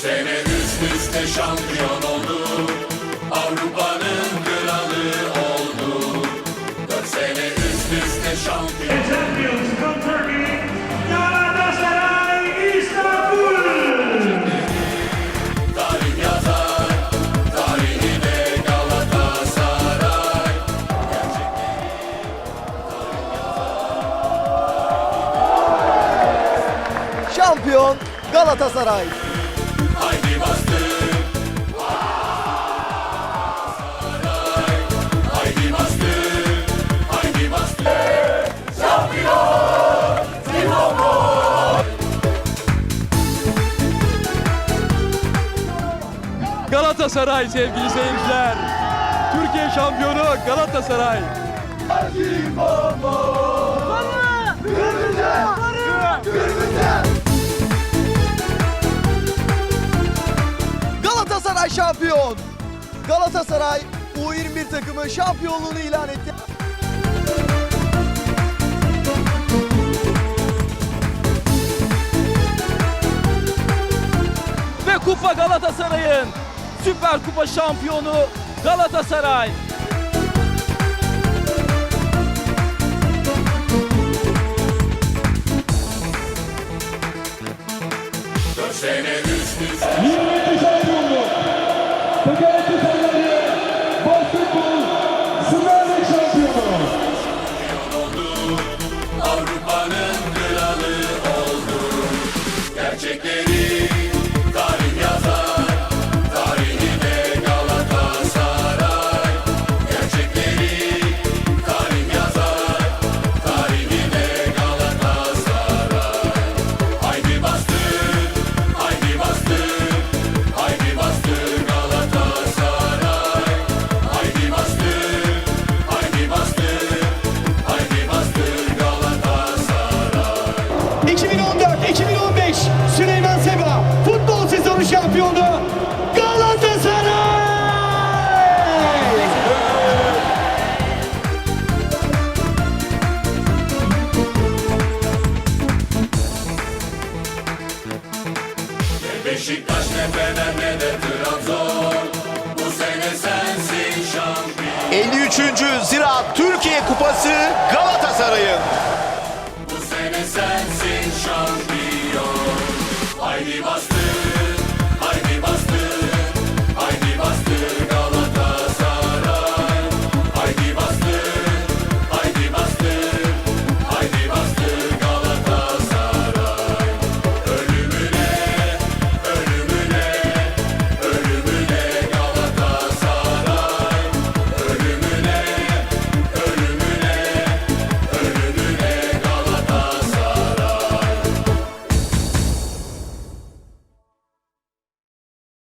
Sene üst üste şampiyon oldu Avrupa'nın kralı oldu Dört sene üst üste şampiyon champions Turkey, Galatasaray Istanbul. Tarih yazar Galatasaray Şampiyon Galatasaray. Haydi bastır. Haydi bastır. Haydi bastır. Galatasaray sevgili seyirciler. Türkiye şampiyonu Galatasaray. Galatasaray şampiyon. Galatasaray U21 takımı şampiyonluğunu ilan etti. Ve kupa Galatasaray'ın. Süper Kupa şampiyonu Galatasaray. Dört sene üst üste Tekerlekli sandalye. Basketbol. Süper Lig şampiyonu. Avrupa'nın kralı oldu Gerçekleri 2014-2015 Süleyman Seba futbol sezonu şampiyonu Galatasaray. Beşiktaş ne Fener ne de Trabzon Bu sene sensin şampiyon 53. Ziraat Türkiye Kupası Galatasaray'ın. Bu sene sensin şampiyon Haydi bastır